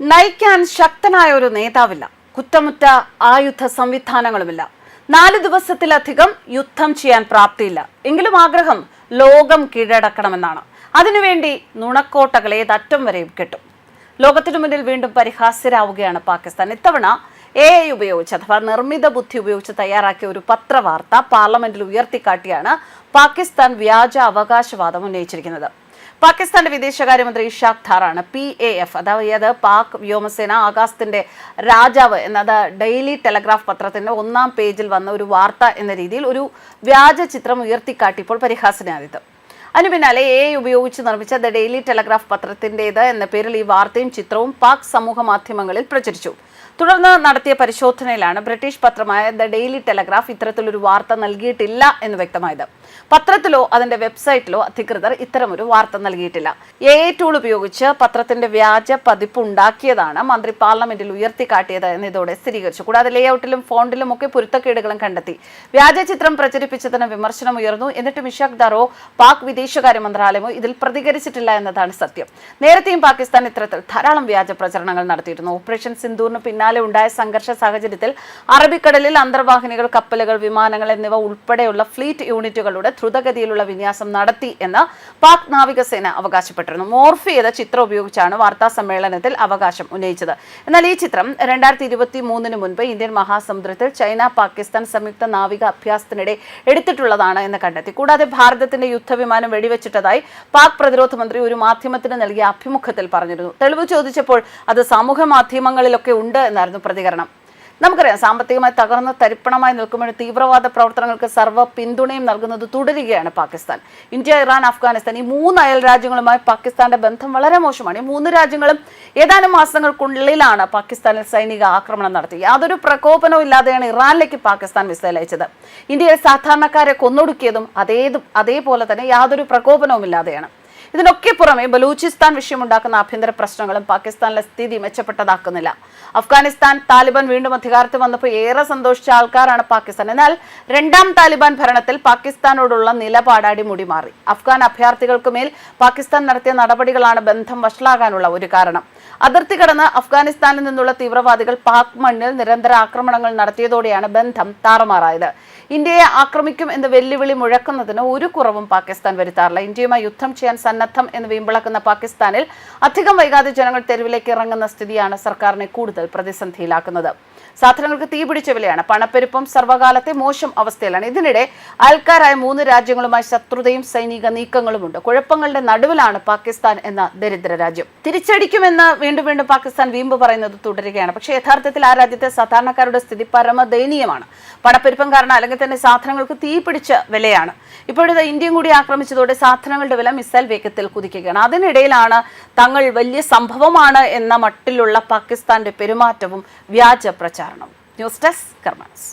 നയിക്കാൻ ശക്തനായ ഒരു നേതാവില്ല. കുറ്റമുറ്റ ആയുധ സംവിധാനങ്ങളുമില്ല. നാല് ദിവസത്തിലധികം യുദ്ധം ചെയ്യാൻ പ്രാപ്തിയില്ല. എങ്കിലും ആഗ്രഹം ലോകം കീഴടക്കണമെന്നാണ്. അതിനുവേണ്ടി നുണക്കോട്ടകൾ ഏതറ്റം വരെയും കെട്ടും. ലോകത്തിനു മുന്നിൽ വീണ്ടും പരിഹാസ്യരാവുകയാണ് പാകിസ്ഥാൻ. ഇത്തവണ എ ഐ ഉപയോഗിച്ച് അഥവാ നിർമ്മിത ബുദ്ധി ഉപയോഗിച്ച് തയ്യാറാക്കിയ ഒരു പത്രവാർത്ത പാർലമെന്റിൽ ഉയർത്തിക്കാട്ടിയാണ് പാകിസ്ഥാൻ വ്യാജ അവകാശവാദം ഉന്നയിച്ചിരിക്കുന്നത്. പാകിസ്ഥാന്റെ വിദേശകാര്യമന്ത്രി ഇഷാഖ് ധാറാണ്. പി എ എഫ് അതായത് പാക് വ്യോമസേന ആകാശത്തിന്റെ രാജാവ് എന്നത് ഡെയിലി ടെലഗ്രാഫ് പത്രത്തിന്റെ ഒന്നാം പേജിൽ വന്ന ഒരു വാർത്ത എന്ന രീതിയിൽ ഒരു വ്യാജ ചിത്രം ഉയർത്തിക്കാട്ടിയപ്പോൾ പരിഹാസനായത്. അതിനു പിന്നാലെ എ ഐ ഉപയോഗിച്ച് നിർമ്മിച്ച ദ ഡെയിലി ടെലഗ്രാഫ് പത്രത്തിന്റേത് എന്ന പേരിൽ ഈ വാർത്തയും ചിത്രവും പാക് സമൂഹ മാധ്യമങ്ങളിൽ പ്രചരിച്ചു. തുടർന്ന് നടത്തിയ പരിശോധനയിലാണ് ബ്രിട്ടീഷ് പത്രമായ ദ ഡെയിലി ടെലഗ്രാഫ് ഇത്തരത്തിലൊരു വാർത്ത നൽകിയിട്ടില്ല എന്ന് വ്യക്തമായത്. പത്രത്തിലോ അതിന്റെ വെബ്സൈറ്റിലോ അധികൃതർ ഇത്തരമൊരു വാർത്ത നൽകിയിട്ടില്ല. എ ഐ ടൂൾ ഉപയോഗിച്ച് പത്രത്തിന്റെ വ്യാജ പതിപ്പ് ഉണ്ടാക്കിയതാണ് മന്ത്രി പാർലമെന്റിൽ ഉയർത്തിക്കാട്ടിയത് എന്ന് ഇതോടെ സ്ഥിരീകരിച്ചു. കൂടാതെ ലേഔട്ടിലും ഫോണ്ടിലും ഒക്കെ പൊരുത്തക്കേടുകളും കണ്ടെത്തി. വ്യാജ ചിത്രം പ്രചരിപ്പിച്ചതിന് വിമർശനം ഉയർന്നു എന്നിട്ട് ഇഷാഖ് ദറോ പാക് വിദേശകാര്യ മന്ത്രാലയമോ ഇതിൽ പ്രതികരിച്ചിട്ടില്ല എന്നതാണ് സത്യം. നേരത്തെയും പാകിസ്ഥാൻ ഇത്തരത്തിൽ ധാരാളം വ്യാജ പ്രചരണങ്ങൾ നടത്തിയിരുന്നു. ഓപ്പറേഷൻ സിന്ദൂറിന് പിന്നാലെ ഉണ്ടായ സംഘർഷ സാഹചര്യത്തിൽ അറബിക്കടലിൽ അന്തർവാഹിനികൾ കപ്പലുകൾ വിമാനങ്ങൾ എന്നിവ ഉൾപ്പെടെയുള്ള ഫ്ലീറ്റ് യൂണിറ്റുകളുടെ ദ്രുതഗതിയിലുള്ള വിന്യാസം നടത്തി എന്ന് പാക് നാവികസേന അവകാശപ്പെട്ടിരുന്നു. മോർഫ് ചെയ്ത ചിത്രം ഉപയോഗിച്ചാണ് വാർത്താ സമ്മേളനത്തിൽ അവകാശം ഉന്നയിച്ചത്. എന്നാൽ ഈ ചിത്രം രണ്ടായിരത്തി ഇരുപത്തി മൂന്നിന് മുൻപ് ഇന്ത്യൻ മഹാസമുദ്രത്തിൽ ചൈന പാകിസ്ഥാൻ സംയുക്ത നാവിക അഭ്യാസത്തിനിടെ എടുത്തിട്ടുള്ളതാണ് എന്ന് കണ്ടെത്തി. കൂടാതെ ഭാരതത്തിന്റെ യുദ്ധവിമാനം വെടിവെച്ചിട്ടതായി പാക് പ്രതിരോധ മന്ത്രി ഒരു മാധ്യമത്തിന് നൽകിയ അഭിമുഖത്തിൽ പറഞ്ഞിരുന്നു. തെളിവ് ചോദിച്ചപ്പോൾ അത് സമൂഹ മാധ്യമങ്ങളിലൊക്കെ ഉണ്ട് എന്നായിരുന്നു പ്രതികരണം. നമുക്കറിയാം സാമ്പത്തികമായി തകർന്ന് തരിപ്പണമായി നിൽക്കുമ്പോൾ തീവ്രവാദ പ്രവർത്തനങ്ങൾക്ക് സർവ പിന്തുണയും നൽകുന്നത് തുടരുകയാണ് പാകിസ്ഥാൻ. ഇന്ത്യ ഇറാൻ അഫ്ഗാനിസ്ഥാൻ ഈ മൂന്ന് അയൽ രാജ്യങ്ങളുമായി പാകിസ്ഥാന്റെ ബന്ധം വളരെ മോശമാണ്. ഈ മൂന്ന് രാജ്യങ്ങളും ഏതാനും മാസങ്ങൾക്കുള്ളിലാണ് പാകിസ്ഥാനിൽ സൈനിക ആക്രമണം നടത്തി. യാതൊരു പ്രകോപനവും ഇല്ലാതെയാണ് ഇറാനിലേക്ക് പാകിസ്ഥാൻ മിസൈൽ അയച്ചത്. ഇന്ത്യയിൽ സാധാരണക്കാരെ കൊന്നൊടുക്കിയതും അതേതും അതേപോലെ തന്നെ യാതൊരു പ്രകോപനവും ഇല്ലാതെയാണ്. ഇതിനൊക്കെ പുറമെ ബലൂചിസ്ഥാൻ വിഷയമുണ്ടാക്കുന്ന ആഭ്യന്തര പ്രശ്നങ്ങളും പാകിസ്ഥാനിലെ സ്ഥിതി മെച്ചപ്പെട്ടതാക്കുന്നില്ല. അഫ്ഗാനിസ്ഥാൻ താലിബാൻ വീണ്ടും അധികാരത്തിൽ വന്നപ്പോൾ ഏറെ സന്തോഷിച്ച ആൾക്കാരാണ് പാകിസ്ഥാൻ. എന്നാൽ രണ്ടാം താലിബാൻ ഭരണത്തിൽ പാകിസ്ഥാനോടുള്ള നിലപാടാടി അടിമുടി മാറി അഫ്ഗാൻ അഭയാർത്ഥികൾക്ക് മേൽ പാകിസ്ഥാൻ നടത്തിയ നടപടികളാണ് ബന്ധം വഷളാകാനുള്ള ഒരു കാരണം. അതിർത്തി കടന്ന് അഫ്ഗാനിസ്ഥാനിൽ നിന്നുള്ള തീവ്രവാദികൾ പാക് മണ്ണിൽ നിരന്തര ആക്രമണങ്ങൾ നടത്തിയതോടെയാണ് ബന്ധം താറുമാറായത്. ഇന്ത്യയെ ആക്രമിക്കും എന്ന് വെല്ലുവിളി മുഴക്കുന്നതിന് ഒരു കുറവും പാകിസ്ഥാൻ വരുത്താറില്ല. ഇന്ത്യയുമായി യുദ്ധം ചെയ്യാൻ സന്നദ്ധം എന്ന് വീമ്പിളക്കുന്ന പാകിസ്ഥാനിൽ അധികം വൈകാതെ ജനങ്ങൾ തെരുവിലേക്ക് ഇറങ്ങുന്ന സ്ഥിതിയാണ് സർക്കാരിനെ കൂടുതൽ പ്രതിസന്ധിയിലാക്കുന്നത്. സാധനങ്ങൾക്ക് തീപിടിച്ച വിലയാണ്. പണപ്പെരുപ്പം സർവകാലത്തെ മോശം അവസ്ഥയിലാണ്. ഇതിനിടെ അയൽക്കാരായ മൂന്ന് രാജ്യങ്ങളുമായി ശത്രുതയും സൈനിക നീക്കങ്ങളുമുണ്ട്. കുഴപ്പങ്ങളുടെ നടുവിലാണ് പാകിസ്ഥാൻ എന്ന ദരിദ്ര രാജ്യം. തിരിച്ചടിക്കുമെന്ന് വീണ്ടും വീണ്ടും പാകിസ്ഥാൻ വീമ്പ് പറയുന്നത് തുടരുകയാണ്. പക്ഷേ യഥാർത്ഥത്തിൽ ആ രാജ്യത്തെ സാധാരണക്കാരുടെ സ്ഥിതി പരമ പരമദയനീയമാണ്. പണപ്പെരുപ്പം കാരണം അല്ലെങ്കിൽ തന്നെ സാധനങ്ങൾക്ക് തീപിടിച്ച വിലയാണ്. ഇപ്പോഴത്തെ ഇന്ത്യയും കൂടി ആക്രമിച്ചതോടെ സാധനങ്ങളുടെ വില മിസൈൽ വേഗത്തിൽ കുതിക്കുകയാണ്. അതിനിടയിലാണ് തങ്ങൾ വലിയ സംഭവമാണ് എന്ന മട്ടിലുള്ള പാകിസ്ഥാന്റെ പെരുമാറ്റവും വ്യാജ പ്രചാരണവും ന്യൂസ് ഡെസ്ക് കർമ്മൻസ്